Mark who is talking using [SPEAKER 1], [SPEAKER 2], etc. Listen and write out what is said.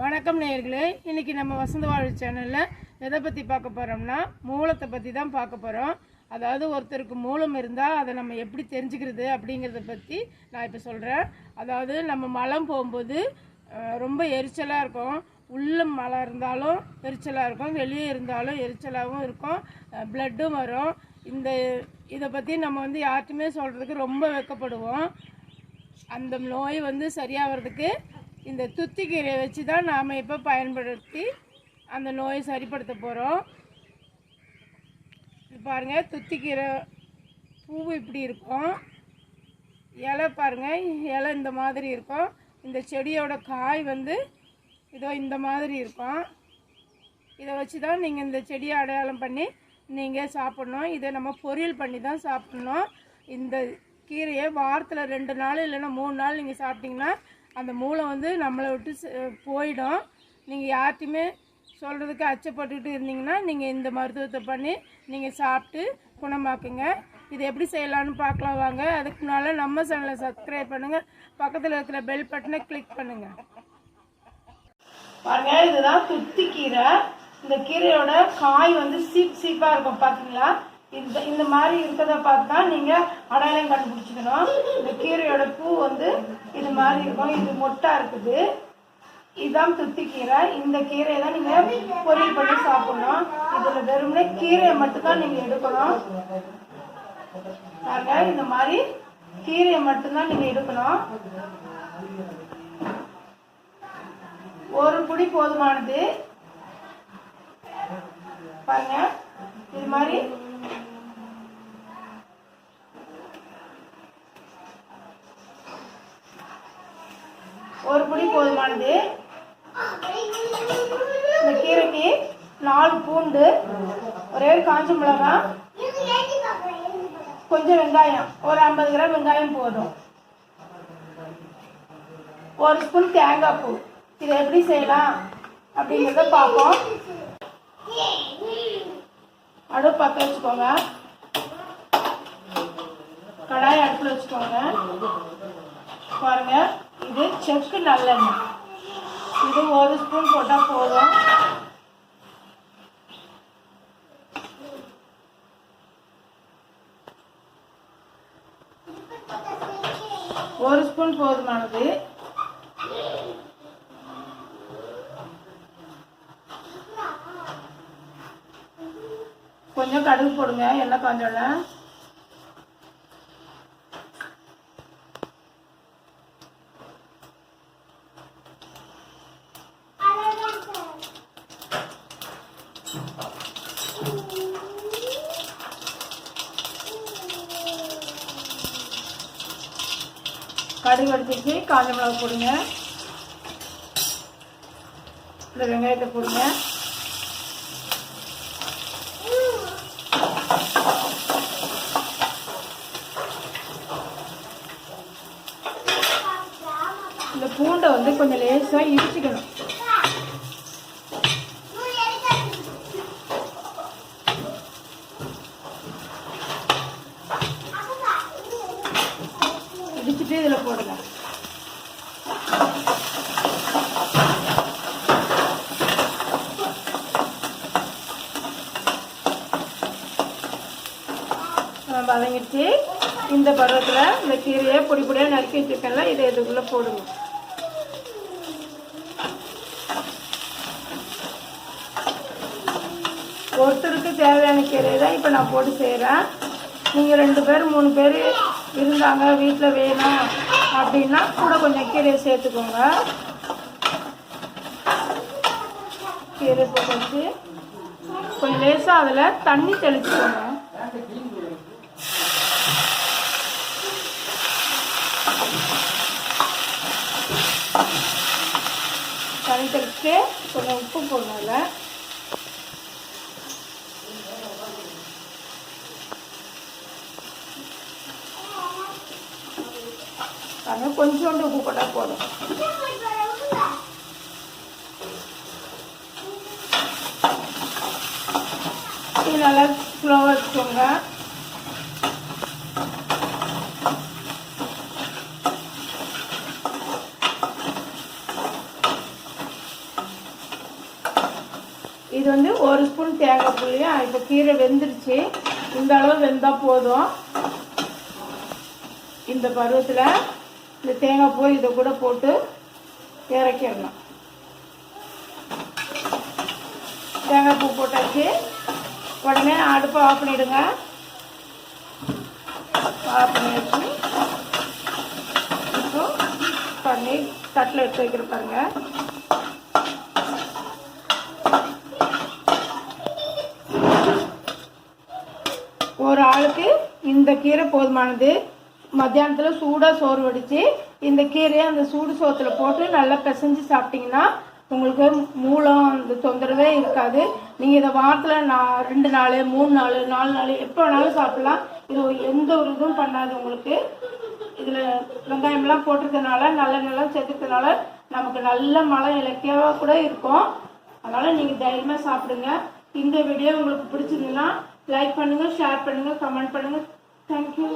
[SPEAKER 1] வணக்கம் நேயர்களே. இன்னைக்கு நம்ம வசந்த வாழ் சேனலில் எதை பற்றி பார்க்க போகிறோம்னா மூலத்தை பற்றி தான் பார்க்க போகிறோம் அதாவது ஒருத்தருக்கு மூலம் இருந்தால் அதை நம்ம எப்படி தெரிஞ்சுக்கிறது அப்படிங்கிறத பற்றி நான் இப்போ சொல்கிறேன் அதாவது நம்ம மலம் போகும்போது ரொம்ப எரிச்சலாக இருக்கும். உள்ள மலம் இருந்தாலும் எரிச்சலாக இருக்கும். வெளியே இருந்தாலும் எரிச்சலாகவும் இருக்கும். ப்ளட்டும் வரும். இந்த இதை பற்றி நம்ம வந்து யார்ட்டுமே சொல்கிறதுக்கு ரொம்ப வெக்கப்படுவோம். அந்த நோய் வந்து சரியாகிறதுக்கு இந்த துத்திக்கீரையை வச்சு தான் நாம் இப்போ பயன்படுத்தி அந்த நோயை சரிப்படுத்த போகிறோம் பாருங்கள் துத்திக்கீரை பூ இப்படி இருக்கும். இலை பாருங்கள் இலை இந்த மாதிரி இருக்கும். இந்த செடியோட காய் வந்து இதோ இந்த மாதிரி இருக்கும். இதை வச்சு தான் நீங்கள் இந்த செடியை அடையாளம் பண்ணி நீங்கள் சாப்பிட்ணும். இதை நம்ம பொரியல் பண்ணி தான் சாப்பிட்ணும். இந்த கீரையை வாரத்தில் ரெண்டு நாள் இல்லைன்னா மூணு நாள் நீங்கள் சாப்பிட்டிங்கன்னா அந்த மூளை வந்து நம்மளை விட்டு ச- போயிடும். நீங்கள் யார்ட்டையுமே சொல்கிறதுக்கு அச்சப்பட்டுக்கிட்டு இருந்தீங்கன்னா நீங்கள் இந்த மருத்துவத்தை பண்ணி நீங்கள் சாப்பிட்டு குணமாக்குங்க. இது எப்படி செய்யலான்னு பார்க்கலாம் வாங்க. அதுக்கு முன்னால் நம்ம சேனலை சப்ஸ்கிரைப் பண்ணுங்கள் பக்கத்தில் இருக்கிற பெல் பட்டனை கிளிக் பண்ணுங்கள் பாருங்க இதுதான் துத்தி கீரை இந்த கீரையோட காய் வந்து சீப் சீப்பாக இருக்கும். பார்த்தீங்களா இந்த இந்த மாதிரி இருக்கிறத பார்த்து தான் நீங்க அடையாளம் கண்டுபிடிச்சிக்கணும். இந்த கீரையோட பூ வந்து இது மாதிரி இருக்கும். இது மொட்டா இருக்குது. இதுதான் துத்தி கீரை இந்த கீரையை தான் நீங்க பொரியல் பண்ணி சாப்பிடணும். இதுல வெறுமனே கீரையை மட்டும்தான் நீங்க எடுக்கணும். பாருங்க இந்த மாதிரி கீரையை மட்டும்தான் நீங்க எடுக்கணும். ஒரு புடி போதுமானது. பாருங்க இது மாதிரி ஒரு புடி போதுமானது. இந்த கீரைக்கு நாலு பூண்டு ஒரே ஒரு காஞ்ச மிளகா கொஞ்சம் வெங்காயம். ஒரு ஐம்பது கிராம் வெங்காயம் போதும். ஒரு ஸ்பூன் தேங்காய் பூ. இதை எப்படி செய்யலாம் அப்படிங்கிறத பார்ப்போம். அடுப்பு பற்ற வச்சுக்கோங்க. கடாயை அடுப்பில் வச்சுக்கோங்க. பாருங்கள் இது செக்கு நல்லெண்ணெய். இது ஒரு ஸ்பூன் போட்டால் போதும். ஒரு ஸ்பூன் போதுமானது. கொஞ்சம் கடுகு போடுங்க எண்ணெய் காஞ்சோன்னே கடுகு எடுத்துச்சு காஞ்ச மிளகா போடுங்க. இந்த வெங்காயத்தை போடுங்க. இந்த பூண்டை வந்து கொஞ்சம் லேசாக இடிச்சுக்கணும். இடிச்சிட்டு இதில் போடுங்க. வதங்கிடுச்சு இந்த பருவத்தில் இந்த கீரையை பொடி பொடியாக நறுக்கி வச்சுருக்கல இதை இதுக்குள்ளே போடுங்க. ஒருத்தருக்கு தேவையான கீரையை தான் இப்போ நான் போட்டு செய்கிறேன் நீங்கள் ரெண்டு பேர் மூணு பேர் இருந்தாங்க வீட்டில் வேணும் அப்படின்னா கூட கொஞ்சம் கீரையை சேர்த்துக்கோங்க. கீரை போட்டு வச்சு கொஞ்சம் லேசாக அதில் தண்ணி தெளிச்சுக்கோங்க. தண்ணி தெளிச்சுட்டு கொஞ்சம் உப்பு போடணும் அதில். அது கொஞ்சோண்டு உப்பு போட்டால் போதும். இது நல்லா ஸ்லோவாக வச்சுக்கோங்க. இது வந்து ஒரு ஸ்பூன் தேங்காய் புளியும் இப்போ கீரை வெந்துருச்சு. இந்த அளவு வெந்தால் போதும். இந்த பருவத்தில் இந்த தேங்காய் போய் இதை கூட போட்டு இறக்கிடணும். தேங்காய் பூ போட்டாச்சு. உடனே அடுப்பை ஆஃப் பண்ணிவிடுங்க ஆஃப் பண்ணியாச்சு. இப்போ பண்ணி தட்டில் எடுத்து வைக்கிற பாருங்க. ஒரு ஆளுக்கு இந்த கீரை போதுமானது. மத்தியானத்தில் சூடாக சோறு வடித்து இந்த கீரையை அந்த சூடு சோத்தில் போட்டு நல்லா பிசைஞ்சு சாப்பிட்டிங்கன்னா உங்களுக்கு மூலம் அந்த தொந்தரவே இருக்காது. நீங்கள் இதை வாரத்தில் நான் ரெண்டு நாள் மூணு நாள் நாலு நாள் எப்போ வேணாலும் சாப்பிட்லாம். இது எந்த ஒரு இதுவும் பண்ணாது உங்களுக்கு. இதில் வெங்காயம்லாம் போட்டிருக்கனால நிலம் சேர்த்துக்கிறதுனால நமக்கு நல்ல மழை இலக்கியமாக கூட இருக்கும். அதனால் நீங்கள் தைரியமாக சாப்பிடுங்க. இந்த வீடியோ உங்களுக்கு பிடிச்சிருந்ததுன்னா லைக் பண்ணுங்கள் ஷேர் பண்ணுங்கள் கமெண்ட் பண்ணுங்கள் தேங்க்யூ